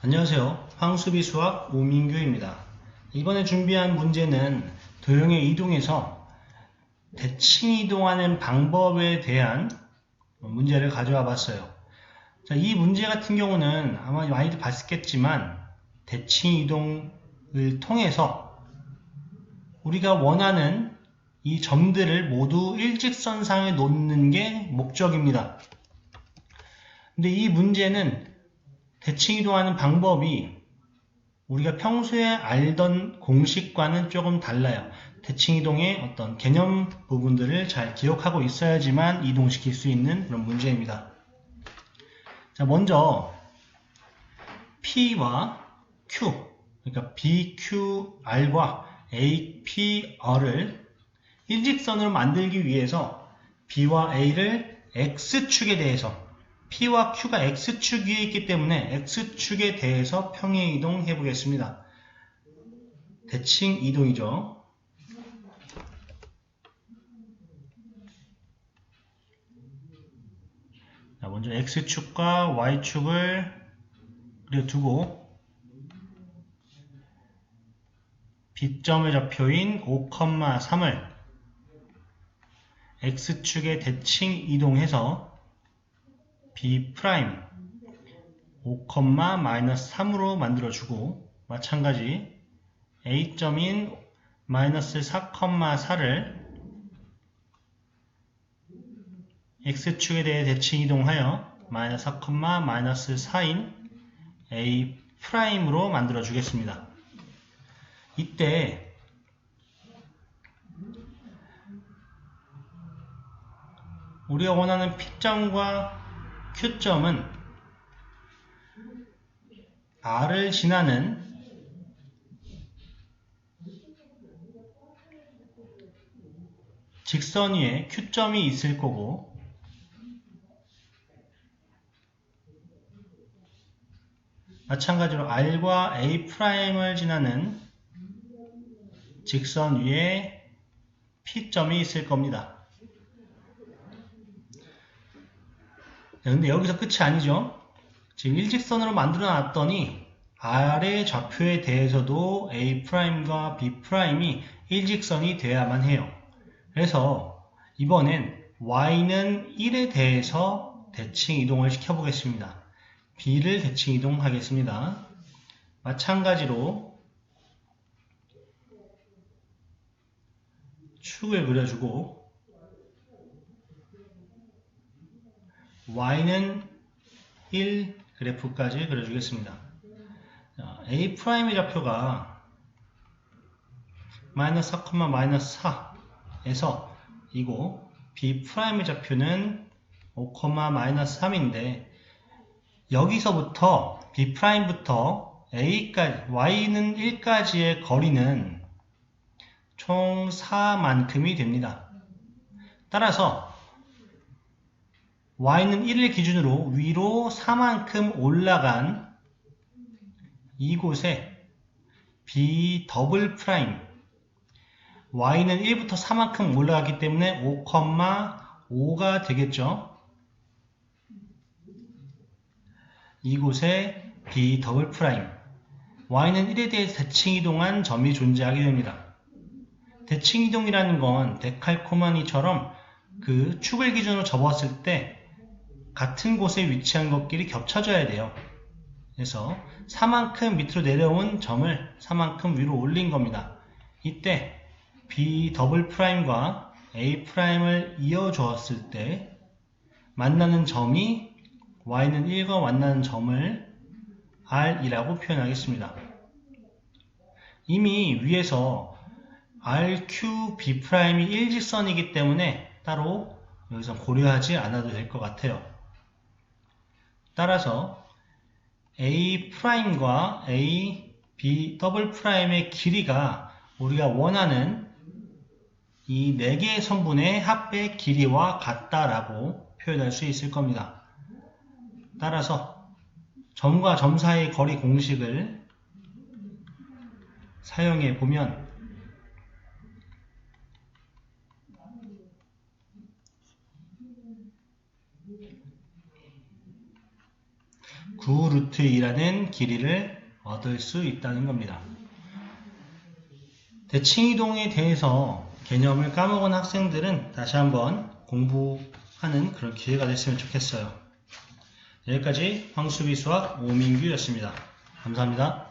안녕하세요. 황수비 수학 오민규입니다. 이번에 준비한 문제는 도형의 이동에서 대칭 이동하는 방법에 대한 문제를 가져와 봤어요. 자, 이 문제 같은 경우는 아마 많이들 봤겠지만 대칭 이동을 통해서 우리가 원하는 이 점들을 모두 일직선상에 놓는 게 목적입니다. 근데 이 문제는 대칭 이동하는 방법이 우리가 평소에 알던 공식과는 조금 달라요. 대칭 이동의 어떤 개념 부분들을 잘 기억하고 있어야지만 이동시킬 수 있는 그런 문제입니다. 자, 먼저 P와 Q, 그러니까 BQR과 APR을 일직선으로 만들기 위해서 B와 A를 X축에 대해서 P와 Q가 X축 위에 있기 때문에 X축에 대해서 평행 이동해 보겠습니다. 대칭 이동이죠. 자, 먼저 X축과 Y축을 그려두고 B점의 좌표인 5,3을 X축에 대칭 이동해서 B' 5,-3으로 만들어주고 마찬가지 A점인 마이너스 4,4를 X축에 대해 대칭 이동하여 마이너스 4, 마이너스 4인 A'으로 만들어 주겠습니다. 이때 우리가 원하는 P점과 Q점은 R을 지나는 직선 위에 Q점이 있을 거고 마찬가지로 R과 A'을 지나는 직선 위에 P점이 있을 겁니다. 근데 여기서 끝이 아니죠. 지금 일직선으로 만들어 놨더니 R의 좌표에 대해서도 A'과 B'이 일직선이 되어야만 해요. 그래서 이번엔 Y는 1에 대해서 대칭 이동을 시켜보겠습니다. B를 대칭 이동하겠습니다. 마찬가지로 축을 그려주고 y는 1 그래프까지 그려주겠습니다. a 프라임의 좌표가 마이너스 4, 마이너스 4에서 이고 b 프라임의 좌표는 5, 마이너스 3인데 여기서부터 b 프라임부터 a까지 y는 1까지의 거리는 총 4만큼이 됩니다. 따라서 y는 1을 기준으로 위로 4만큼 올라간 이곳에 b 더블 프라임 y는 1부터 4만큼 올라갔기 때문에 5,5가 되겠죠. 이곳에 b 더블 프라임 y는 1에 대해 대칭 이동한 점이 존재하게 됩니다. 대칭 이동이라는 건 데칼코마니처럼 그 축을 기준으로 접었을 때 같은 곳에 위치한 것끼리 겹쳐져야 돼요. 그래서 4만큼 밑으로 내려온 점을 4만큼 위로 올린 겁니다. 이때 B 더블 프라임과 A 프라임을 이어 주었을 때 만나는 점이 Y는 1과 만나는 점을 R이라고 표현하겠습니다. 이미 위에서 RQ B 프라임이 일직선이기 때문에 따로 여기서 고려하지 않아도 될 것 같아요. 따라서 A'과 A, B, 더블 프라임의 길이가 우리가 원하는 이 4개의 선분의 합의 길이와 같다라고 표현할 수 있을 겁니다. 따라서 점과 점 사이의 거리 공식을 사용해 보면 9루트 2라는 길이를 얻을 수 있다는 겁니다. 대칭이동에 대해서 개념을 까먹은 학생들은 다시 한번 공부하는 그런 기회가 됐으면 좋겠어요. 여기까지 황수비 수학 오민규였습니다. 감사합니다.